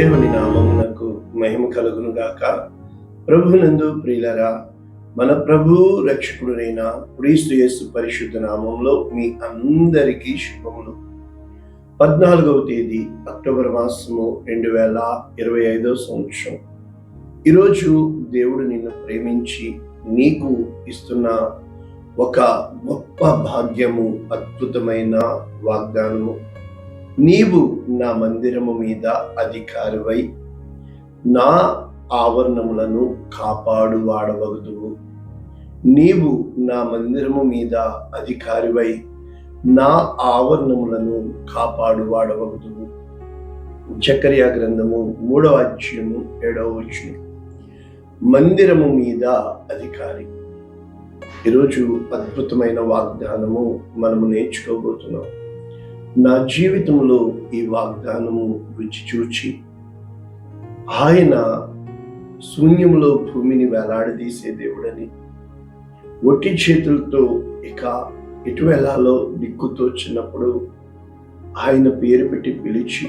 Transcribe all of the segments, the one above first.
దేవుని నామమునకు మహిమ కలుగును గాక. ప్రభునందు ప్రియులరా మన ప్రభు రక్షకుడునైన క్రీస్తు యేసు పరిశుద్ధ నామంలో మీ అందరికీ శుభములు. పద్నాలుగవ తేదీ అక్టోబర్ మాసము రెండు వేల ఇరవై ఐదవ సంవత్సరం. ఈరోజు దేవుడు నిన్ను ప్రేమించి నీకు ఇస్తున్న ఒక గొప్ప భాగ్యము అద్భుతమైన వాగ్దానము. నీవు నా మందిరము మీద అధికారివై నా ఆవరణములను కాపాడు వాడవగుదువు నీవు నా మందిరము మీద అధికారివై నా ఆవరణములను కాపాడు వాడవగుదువు చకర్యా గ్రంథము మూడవ అధ్యయము ఏడవ వచ్చిన మందిరము మీద అధికారి. ఈరోజు అద్భుతమైన వాగ్దానము మనము నేర్చుకోబోతున్నాం. నా జీవితంలో ఈ వాగ్దానము రుచి చూచి ఆయన శూన్యంలో భూమిని వేలాడదీసే దేవుడని ఒట్టి చేతులతో ఇక ఎటు వెళ్ళాలో దిక్కుతో చిన్నప్పుడు ఆయన పేరు పెట్టి పిలిచి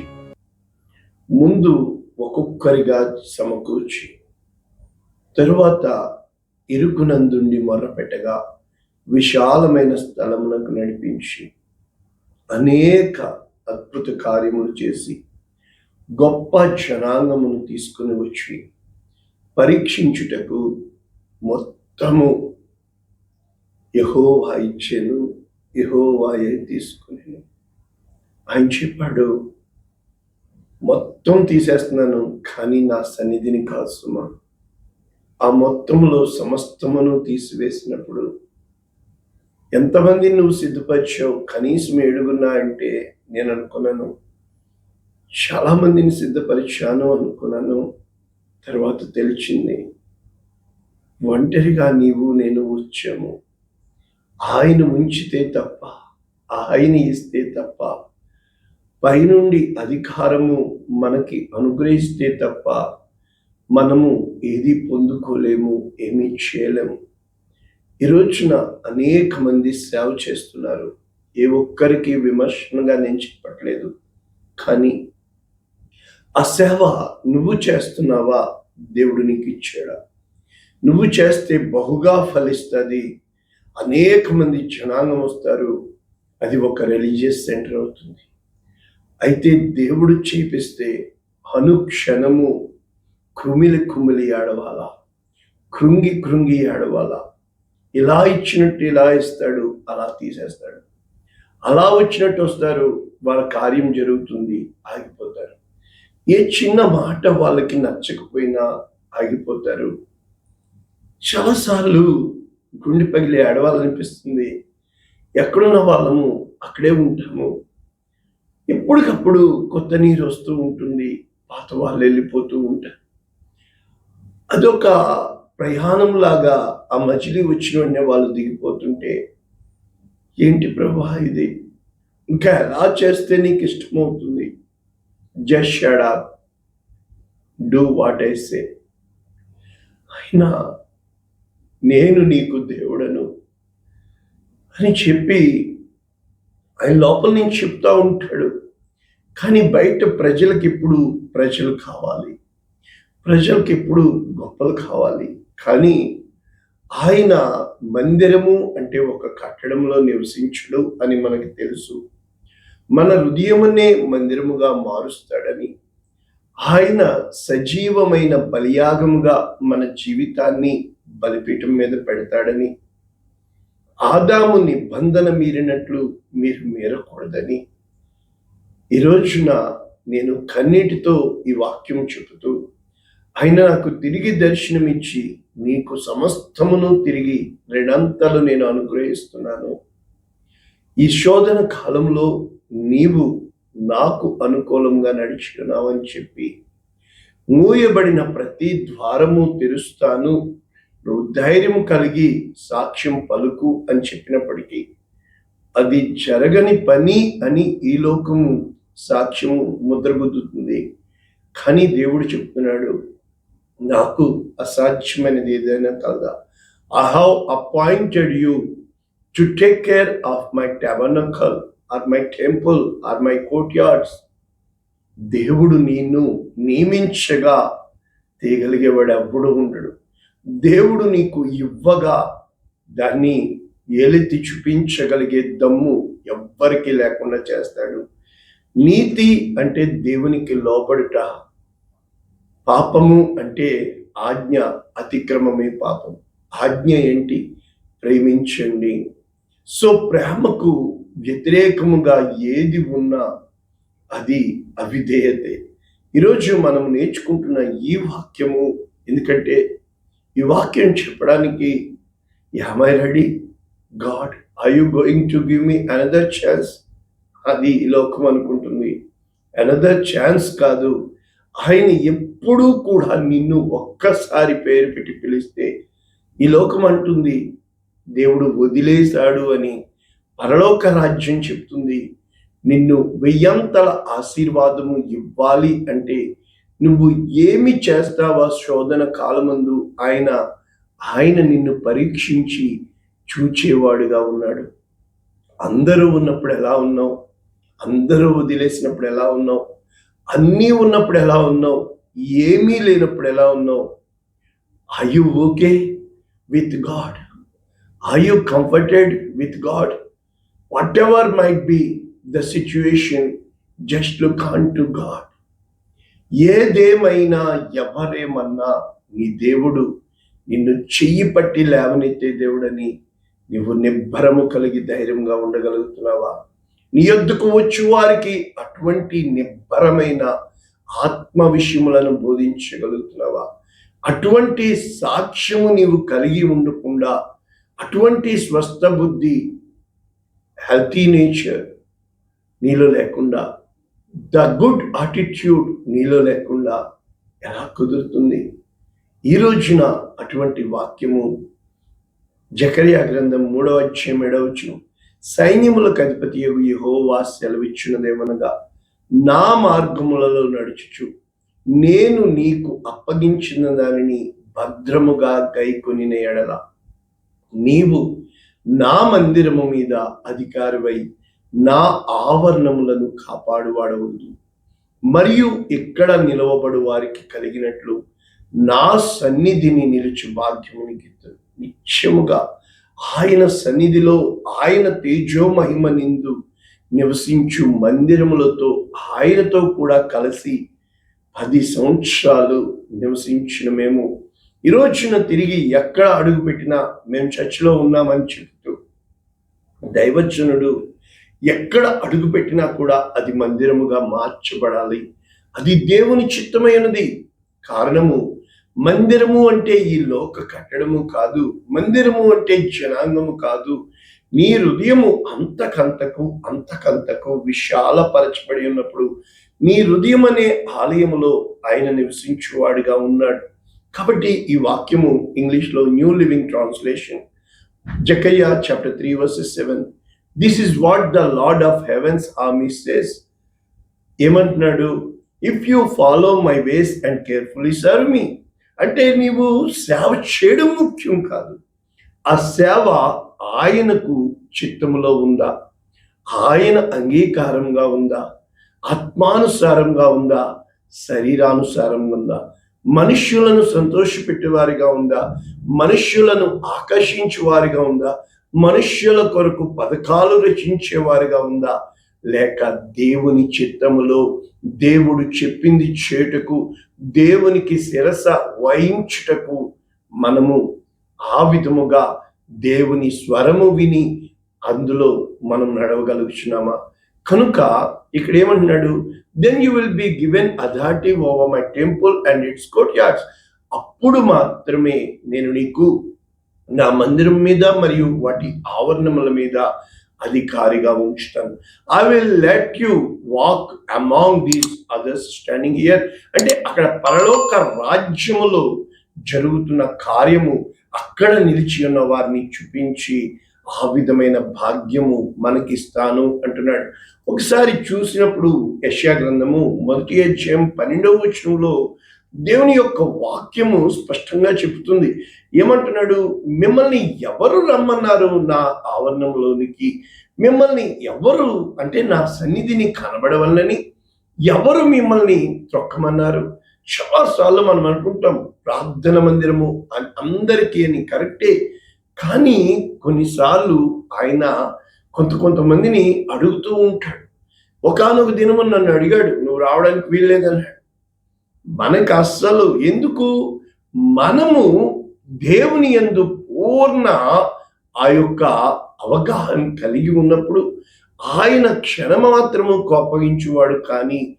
ముందు ఒక్కొక్కరిగా సమకూర్చి తరువాత ఇరుకునందుండి మొర్రపెట్టగా విశాలమైన స్థలమునకు నడిపించి అనేక అద్భుత కార్యములు చేసి గొప్ప జనాంగమును తీసుకుని వచ్చి పరీక్షించుటకు మొత్తము యహోవా ఇచ్చేను యహోవాయే తీసుకుని. ఆయన చెప్పాడు మొత్తం తీసేస్తున్నాను కానీ నా సన్నిధిని కాదు ఆ మొత్తంలో సమస్తమును తీసివేసినప్పుడు ఎంతమంది నువ్వు సిద్ధపరిచావు? కనీసం ఏడుగున్నా అంటే నేను అనుకున్నాను. చాలామందిని సిద్ధపరిచాను అనుకున్నాను. తర్వాత తెలిసింది ఒంటరిగా నీవు నేను వచ్చాము. ఆయన ఉంచితే తప్ప ఆయన ఇస్తే తప్ప పైనుండి అధికారము మనకి అనుగ్రహిస్తే తప్ప మనము ఏది పొందుకోలేము ఏమీ చేయలేము. ఈ రోజున అనేక మంది సేవ చేస్తున్నారు. ఏ ఒక్కరికి విమర్శనగా నేను చెప్పట్లేదు. కానీ ఆ సేవ నువ్వు చేస్తున్నావా? దేవుడు నీకు ఇచ్చాడా? నువ్వు చేస్తే బహుగా ఫలిస్తుంది. అనేక మంది జనాంగం వస్తారు. అది ఒక రిలీజియస్ సెంటర్ అవుతుంది. అయితే దేవుడు చేపిస్తే అనుక్షణము కృమిలి కుమిలి ఆడవాలా కృంగి కృంగి ఆడవాలా ఇలా ఇచ్చినట్టు ఇలా ఇస్తాడు అలా తీసేస్తాడు. అలా వచ్చినట్టు వస్తారు వాళ్ళ కార్యం జరుగుతుంది ఆగిపోతారు. ఏ చిన్న మాట వాళ్ళకి నచ్చకపోయినా ఆగిపోతారు. చాలాసార్లు గుండె పగిలి ఏడవాలనిపిస్తుంది. ఎక్కడున్న వాళ్ళము అక్కడే ఉంటాము. ఎప్పటికప్పుడు కొత్త నీరు వస్తూ ఉంటుంది పాత వాళ్ళు వెళ్ళిపోతూ ఉంటారు. అదొక ప్రయాణం లాగా ఆ మజిలీ వచ్చిన వెంటనే వాళ్ళు దిగిపోతుంటే ఏంటి ప్రభా ఇది? ఇంకా ఎలా చేస్తే నీకు ఇష్టమవుతుంది? Just shut up do what I say. అయినా నేను నీకు దేవుడను అని చెప్పి ఆయన లోపల నుంచి చెప్తా ఉంటాడు. కానీ బయట ప్రజలకు ఇప్పుడు ప్రజలు కావాలి? ప్రజలకు ఎప్పుడు గొప్పలు కావాలి? కానీ ఆయన మందిరము అంటే ఒక కట్టడంలో నివసించడు అని మనకి తెలుసు. మన హృదయమునే మందిరముగా మారుస్తాడని ఆయన సజీవమైన బలియాగముగా మన జీవితాన్ని బలిపీఠం మీద పెడతాడని ఆదాము నిబంధన మీరినట్లు మీరు మీరకూడదని ఈ రోజున నేను కన్నీటితో ఈ వాక్యం చెబుతూ ఆయన నాకు తిరిగి దర్శనమిచ్చి నీకు సమస్తమును తిరిగి రెండంతలు నేను అనుగ్రహిస్తున్నాను. ఈ శోధన కాలంలో నీవు నాకు అనుకూలంగా నడుచుకున్నావని చెప్పి మూయబడిన ప్రతి ద్వారము తెరుస్తాను. నువ్వు ధైర్యం కలిగి సాక్ష్యం పలుకు అని చెప్పినప్పటికీ అది జరగని పని అని ఈ లోకము సాక్ష్యము ముద్రగుద్దుతుంది. కానీ దేవుడు చెప్తున్నాడు నాకు అసాధ్యమైనది ఏదైనా కలదా I have appointed you to take care of my tabernacle or my temple or my courtyards దేవుడు నిన్ను నియమించగా తీయగలిగేవాడు ఎవ్వడు ఉండడు. దేవుడు నీకు ఇవ్వగా దాన్ని ఏలెత్తి చూపించగలిగే దమ్ము ఎవ్వరికీ లేకుండా చేస్తాడు. నీతి అంటే దేవునికి లోబడుట. పాపము అంటే ఆజ్ఞ అతిక్రమమే పాపం. ఆజ్ఞ ఏంటి? ప్రేమించండి. సో ప్రేమకు వ్యతిరేకముగా ఏది ఉన్నా అది అవిధేయతే. ఈరోజు మనం నేర్చుకుంటున్న ఈ వాక్యము ఎందుకంటే ఈ వాక్యం చెప్పడానికి am I ready God I you going to give me another chance అది ఈ లోకం అనుకుంటుంది. అనదర్ ఛాన్స్ కాదు. ఆయన ఎప్పుడూ కూడా నిన్ను ఒక్కసారి పేరు పెట్టి పిలిస్తే ఈ లోకం అంటుంది దేవుడు వదిలేశాడు అని పరలోక రాజ్యం చెప్తుంది. నిన్ను వెయ్యంతల ఆశీర్వాదము ఇవ్వాలి అంటే నువ్వు ఏమి చేస్తావా శోధన కాలమందు? ఆయన ఆయన నిన్ను పరీక్షించి చూచేవాడుగా ఉన్నాడు. అందరూ ఉన్నప్పుడు ఎలా ఉన్నావు? అందరూ వదిలేసినప్పుడు ఎలా ఉన్నావు? అన్నీ ఉన్నప్పుడు ఎలా ఉన్నావు? ఏమీ లేనప్పుడు ఎలా ఉన్నావు? I you okay with God I you comforted with God whatever might be the situation just look on to God ఏదేమైనా ఎవరేమన్నా నీ దేవుడు నిన్ను చెయ్యి పట్టి లేవనెత్తే దేవుడని నువ్వు నిబ్బరము కలిగి ధైర్యంగా ఉండగలుగుతున్నావా? నీ ఎద్దుకు వచ్చు వారికి అటువంటి నిబ్బరమైన ఆత్మ విషయములను బోధించగలుగుతున్నావా? అటువంటి సాక్ష్యము నీవు కలిగి ఉండకుండా అటువంటి స్వస్థ బుద్ధి హెల్తీ నేచర్ నీలో లేకుండా ద గుడ్ ఆటిట్యూడ్ నీలో లేకుండా ఎలా కుదురుతుంది? ఈ రోజున అటువంటి వాక్యము జకరియా గ్రంథం మూడవ అధ్యాయం ఏడవచ్చు సైన్యములకు అధిపతి యహోవా సెలవిచ్చినదేమనగా నా మార్గములలో నడుచుచు నేను నీకు అప్పగించిన దానిని భద్రముగా గైకొనిన ఎడల. నీవు నా మందిరము మీద అధికారివై నా ఆవరణములను కాపాడువాడవద్దు మరియు ఇక్కడ నిలవబడు వారికి కలిగినట్లు నా సన్నిధిని నిలిచి భాగ్యమునికి నిత్యముగా ఆయన సన్నిధిలో ఆయన తేజో మహిమ నిందు నివసించు మందిరములతో ఆయనతో కూడా కలిసి పది సంవత్సరాలు నివసించిన మేము. ఈ రోజున తిరిగి ఎక్కడ అడుగు పెట్టినా మేము చర్చిలో ఉన్నామని చెబుతూ దైవజనుడు ఎక్కడ అడుగు పెట్టినా కూడా అది మందిరముగా మార్చబడాలి. అది దేవుని చిత్తమైనది. కారణము మందిరము అంటే ఈ లోక కట్టడము కాదు మందిరము అంటే జనాంగము కాదు. నీ హృదయము అంతకంతకు అంతకంతకు విశాలపరచబడి ఉన్నప్పుడు నీ హృదయం అనే ఆలయములో ఆయన నివసించువాడిగా ఉన్నాడు. కాబట్టి ఈ వాక్యము ఇంగ్లీష్లో New Living Translation Jakayya chapter three verses seven. This is what the Lord of heaven's army says. ఏమంటున్నాడు? If you follow my ways and carefully serve me అంటే నీవు సేవ చేయడం ముఖ్యం కాదు. ఆ సేవ ఆయనకు చిత్తములో ఉందా? ఆయన అంగీకారంగా ఉందా? ఆత్మానుసారంగా ఉందా? శరీరానుసారంగా ఉందా? మనుష్యులను సంతోషపెట్టేవారిగా ఉందా? మనుష్యులను ఆకర్షించే వారిగా ఉందా? మనుష్యుల కొరకు పథకాలు రచించేవారిగా ఉందా? లేక దేవుని చిత్తములో దేవుడు చెప్పింది చేటకు దేవునికి శిరస వహించుటకు మనము ఆ విధముగా దేవుని స్వరము విని అందులో మనం నడవగలుగుతున్నామా కనుక ఇక్కడ ఏమంటున్నాడు then you will be given authority over my temple and its courtyards అప్పుడు మాత్రమే నేను నీకు నా మందిరం మీద మరియు వాటి ఆవరణముల మీద అధికారిగా ఉంచుతాను I will let you walk among these others standing here అంటే అక్కడ పరలోక రాజ్యములో జరుగుతున్న కార్యము అక్కడ నిలిచి ఉన్న వారిని చూపించి ఆ విధమైన భాగ్యము మనకిస్తాను అంటున్నాడు. ఒకసారి చూసినప్పుడు యశ్యా గ్రంథము మొదటి అధ్యాయం పన్నెండవ వచనంలో దేవుని యొక్క వాక్యము స్పష్టంగా చెబుతుంది. ఏమంటున్నాడు? మిమ్మల్ని ఎవరు రమ్మన్నారు నా ఆవరణంలోనికి మిమ్మల్ని ఎవరు అంటే నా సన్నిధిని కనబడవల్లని ఎవరు మిమ్మల్ని త్రొక్కమన్నారు చాలాసార్లు మనం అనుకుంటాం ప్రార్థన మందిరము అని అందరికీ అని కరెక్టే కానీ కొన్నిసార్లు ఆయన కొంత కొంతమందిని అడుగుతూ ఉంటాడు. ఒకనొక దినము నన్ను అడిగాడు నువ్వు రావడానికి వీల్లేదన్నాడు. మనకు అస్సలు ఎందుకు? మనము దేవుని ఎందు పూర్ణ ఆ యొక్క అవగాహన కలిగి ఉన్నప్పుడు ఆయన క్షణమాత్రము కోపగించువాడు కానీ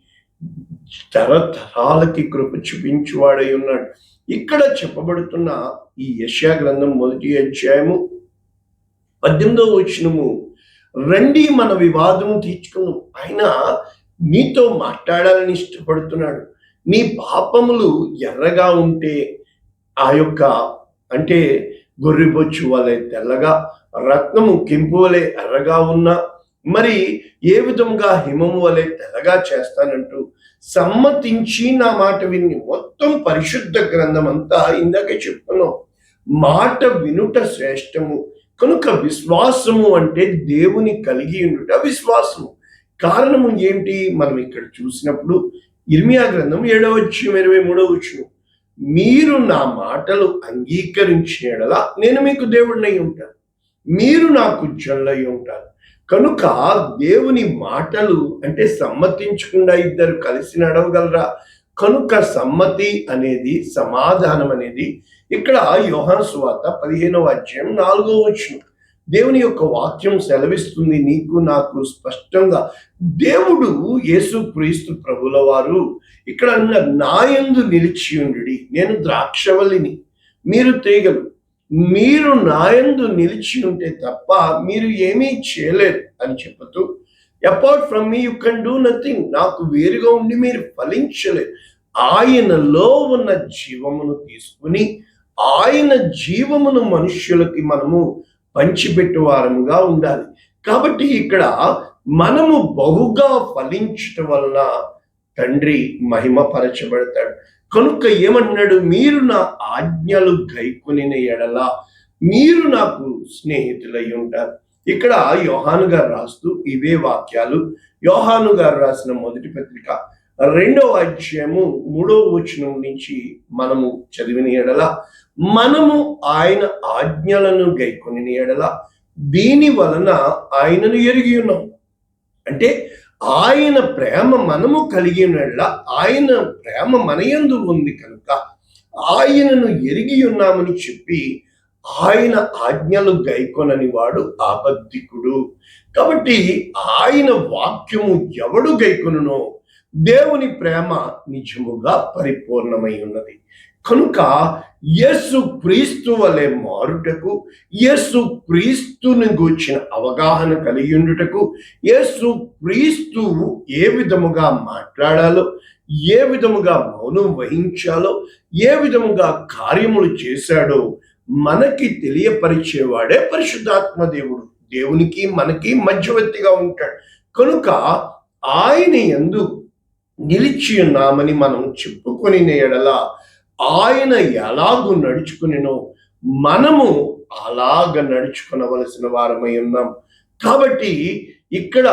తరతరాలకి కృప చూపించువాడై ఉన్నాడు. ఇక్కడ చెప్పబడుతున్న ఈ యశా గ్రంథం మొదటి అధ్యాయము పద్దెనిమిదవ వచనము. రండి మన వివాదము తీర్చుకుందాం. ఆయన నీతో మాట్లాడాలని ఇష్టపడుతున్నాడు. నీ పాపములు ఎర్రగా ఉంటే ఆ యొక్క అంటే గొర్రెబొచ్చు వలె తెల్లగా రత్నము కెంపు వలె ఎర్రగా ఉన్న మరి ఏ విధంగా హిమము వలె తెల్లగా చేస్తానంటూ సమ్మతించి నా మాట విని మొత్తం పరిశుద్ధ గ్రంథం అంతా ఇందాకే చెప్పుకున్నాం. మాట వినుట శ్రేష్టము కనుక విశ్వాసము అంటే దేవుని కలిగి ఉండుట విశ్వాసము. కారణము ఏంటి? మనం ఇక్కడ చూసినప్పుడు ఇర్మియా గ్రంథం ఏడవ వచ్చి ఇరవై మూడవ వచ్చును మీరు నా మాటలు అంగీకరించిన ఎడల నేను మీకు దేవుడినై ఉంటాను. మీరు నాకు జల్లై ఉంటారు. కనుక దేవుని మాటలు అంటే సమ్మతించకుండా ఇద్దరు కలిసి నడవగలరా? కనుక సమ్మతి అనేది సమాధానం అనేది ఇక్కడ యోహాను సువార్త పదిహేనవ అధ్యాయం నాలుగో వచ్చిన దేవుని యొక్క వాక్యం సెలవిస్తుంది నీకు నాకు స్పష్టంగా. దేవుడు యేసు క్రీస్తు ప్రభుల వారు ఇక్కడ అన్న నాయందు నిలిచి ఉండి నేను ద్రాక్షవల్లిని మీరు తీగలు. మీరు నాయందు నిలిచి ఉంటే తప్ప మీరు ఏమీ చేయలేరు అని చెబుతూ apart from me you can do nothing నాకు వేరుగా ఉండి మీరు ఫలించలేరు. ఆయనలో ఉన్న జీవమును తీసుకుని ఆయన జీవమును మనుష్యులకి మనము పంచిపెట్టువారముగా ఉండాలి. కాబట్టి ఇక్కడ మనము బహుగా ఫలించటం వలన తండ్రి మహిమపరచబడతాడు. కనుక ఏమన్నాడు? మీరు నా ఆజ్ఞలు గైకొనిన ఎడల మీరు నాకు స్నేహితులై ఉంటారు. ఇక్కడ యోహాను గారు రాస్తూ ఇవే వాక్యాలు. యోహాను గారు రాసిన మొదటి పత్రిక రెండవ అధ్యాయము మూడవ వచనం నుంచి మనము చదివిన ఎడల మనము ఆయన ఆజ్ఞలను గైకొని ఎడల దీని వలన ఆయనను ఎరిగి ఉన్నాం. అంటే ఆయన ప్రేమ మనము కలిగి ఎడల ఆయన ప్రేమ మన యందు ఉంది కనుక ఆయనను ఎరిగి ఉన్నామని చెప్పి ఆయన ఆజ్ఞలు గైకొనని వాడు ఆబద్ధికుడు. కాబట్టి ఆయన వాక్యము ఎవడు గైకొనునో దేవుని ప్రేమ నిజముగా పరిపూర్ణమై ఉన్నది. కనుక యేసు క్రీస్తు వలె మారుటకు యేసు క్రీస్తుని గూర్చిన అవగాహన కలిగి ఉండుటకు యేసు క్రీస్తు ఏ విధముగా మాట్లాడాలో ఏ విధముగా మౌనం వహించాలో ఏ విధముగా కార్యములు చేశాడో మనకి తెలియపరిచేవాడే పరిశుద్ధాత్మ దేవుడు. దేవునికి మనకి మధ్యవర్తిగా ఉంటాడు. కనుక ఆయన ఎందు నిలిచి ఉన్నామని మనం చెప్పుకొని ఎడల ఆయన ఎలాగూ నడుచుకునినో మనము అలాగ నడుచుకునవలసిన వారమై ఉన్నాం. కాబట్టి ఇక్కడ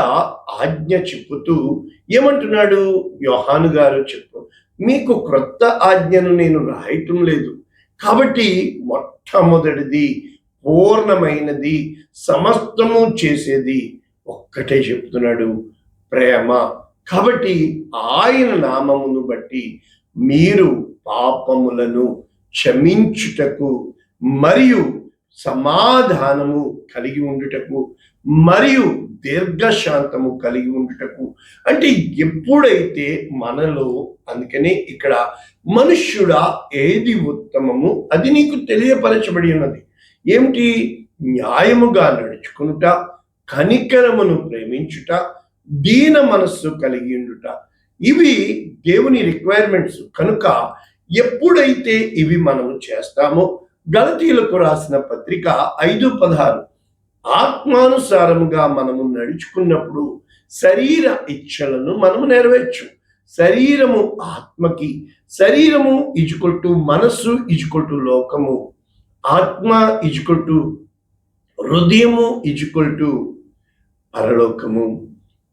ఆజ్ఞ చెప్పుతూ ఏమంటున్నాడు యోహాను గారు చెప్పు. మీకు క్రొత్త ఆజ్ఞను నేను రాయటం లేదు. కాబట్టి మొట్టమొదటిది పూర్ణమైనది సమస్తము చేసేది ఒక్కటే చెప్తున్నాడు ప్రేమ. కాబట్టి ఆయన నామమును బట్టి మీరు పాపములను క్షమించుటకు మరియు సమాధానము కలిగి ఉండుటకు మరియు దీర్ఘశాంతము కలిగి ఉండుటకు. అంటే ఎప్పుడైతే మనలో అందుకనే ఇక్కడ మనుష్యుడా ఏది ఉత్తమము అది నీకు తెలియపరచబడి ఉన్నది. ఏమిటి? న్యాయముగా నడుచుకునుట కనికరమును ప్రేమించుట దీన మనస్సు కలిగి ఉండుట. ఇవి దేవుని రిక్వైర్మెంట్స్ కనుక ఎప్పుడైతే ఇవి మనము చేస్తామో గలతీలకు రాసిన పత్రిక ఐదు పదహారు. ఆత్మానుసారముగా మనము నడుచుకున్నప్పుడు శరీర ఇచ్చలను మనము నెరవేర్చు. శరీరము ఆత్మకి శరీరము ఇజుకొట్టు మనస్సు ఇజుకొట్టు లోకము. ఆత్మ ఇజుకొట్టు హృదయము ఇజుకొట్టు పరలోకము.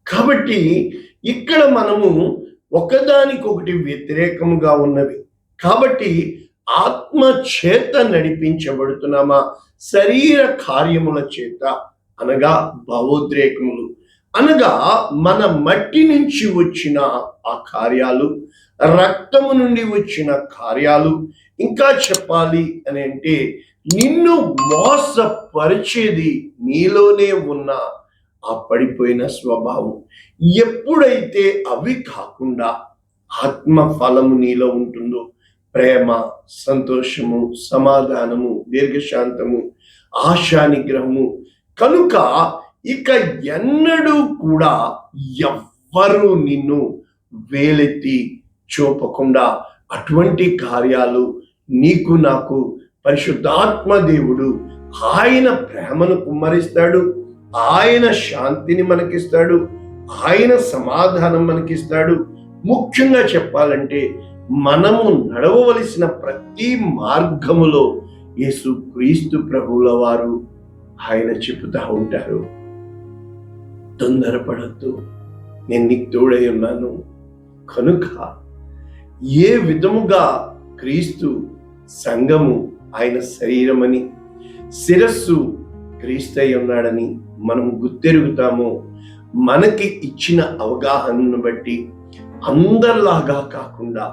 కాబట్టి ఇక్కడ మనము ఒకదానికొకటి వ్యతిరేకముగా ఉన్నవి. కాబట్టి ఆత్మ చేత నడిపించబడుతున్నామా? శరీర కార్యముల చేత అనగా భావోద్రేకములు. అనగా మన మట్టి నుంచి వచ్చిన ఆ కార్యాలు రక్తము నుండి వచ్చిన కార్యాలు. ఇంకా చెప్పాలి అని అంటే నిన్ను మోసపరిచేది నీలోనే ఉన్న ఆ పడిపోయిన స్వభావం. ఎప్పుడైతే అవి కాకుండా ఆత్మ ఫలము నీలో ఉంటుందో ప్రేమ సంతోషము సమాధానము దీర్ఘశాంతము ఆశానిగ్రహము కనుక ఇక ఎన్నడూ కూడా ఎవ్వరూ నిన్ను వేలెత్తి చూపకుండా అటువంటి కార్యాలు నీకు నాకు పరిశుద్ధాత్మ దేవుడు ఆయన ప్రేమను కుమ్మరిస్తాడు. ఆయన శాంతిని మనకిస్తాడు ఆయన సమాధానం మనకిస్తాడు. ముఖ్యంగా చెప్పాలంటే మనము నడవవలసిన ప్రతి మార్గములో యేసు క్రీస్తు ప్రభువుల వారు ఆయన చెబుతా ఉంటారు. తొందరపడద్దు నేను నీకు తోడై ఉన్నాను. కనుక ఏ విధముగా క్రీస్తు సంఘము ఆయన శరీరమని శిరస్సు క్రీస్తై ఉన్నాడని మనం గుర్తెరుగుతామో. మనకి ఇచ్చిన అవగాహనను బట్టి అందరిలాగా కాకుండా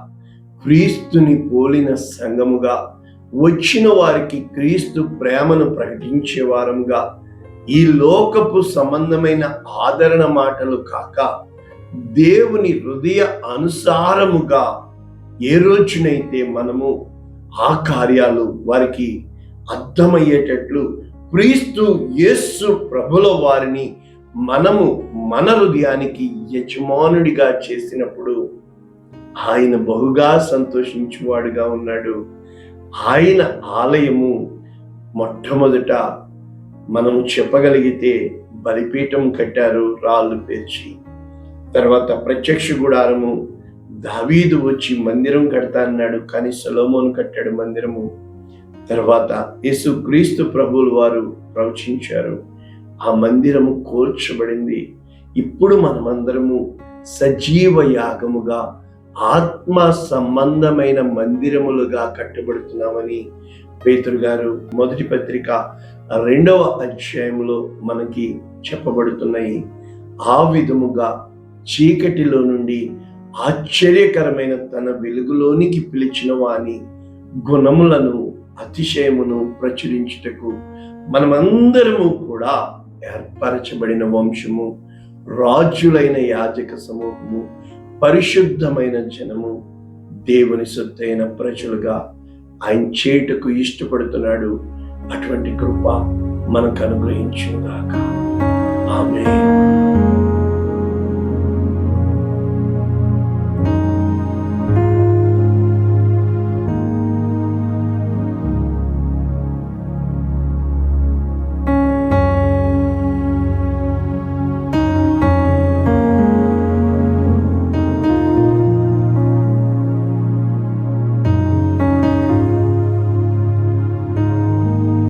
క్రీస్తుని పోలిన సంఘముగా వచ్చిన వారికి క్రీస్తు ప్రేమను ప్రకటించే వారంగా ఈ లోకపు సంబంధమైన ఆదరణ మాటలు కాక దేవుని హృదయ అనుసారముగా ఏ రోజునైతే మనము ఆ కార్యాలు వారికి అర్థమయ్యేటట్లు క్రీస్తు యేసు ప్రభుల వారిని మనము మన హృదయానికి యజమానుడిగా చేసినప్పుడు ఆయన బహుగా సంతోషించువాడుగా ఉన్నాడు. ఆయన ఆలయము మొట్టమొదట మనము చెప్పగలిగితే బలిపీఠం కట్టారు రాళ్ళు పేర్చి. తర్వాత ప్రత్యక్ష గుడారము దావీదు వచ్చి మందిరం కడతా అన్నాడు కానీ సలోమోను కట్టాడు మందిరము. తర్వాత యేసు క్రీస్తు వారు ప్రవచించారు. ఆ మందిరము కోల్చబడింది ఇప్పుడు మనమందరము సజీవ యాగముగా ఆత్మ సంబంధమైన మందిరములుగా కట్టబడుతున్నామని పేతురు గారు మొదటి పత్రిక రెండవ అధ్యాయంలో మనకి చెప్పబడుతున్నాయి. ఆ విధముగా చీకటిలో నుండి ఆశ్చర్యకరమైన తన వెలుగులోనికి పిలిచిన వాని గుణములను అతిశయమును ప్రచురించుటకు మనమందరము కూడా ఏర్పరచబడిన వంశము రాజులైన యాజక సమూహము పరిశుద్ధమైన జనము దేవుని సొత్తైన ప్రజలుగా ఆయన చేటుకు ఇష్టపడుతున్నాడు. అటువంటి కృప మనకు అనుగ్రహించుగాక ఆమె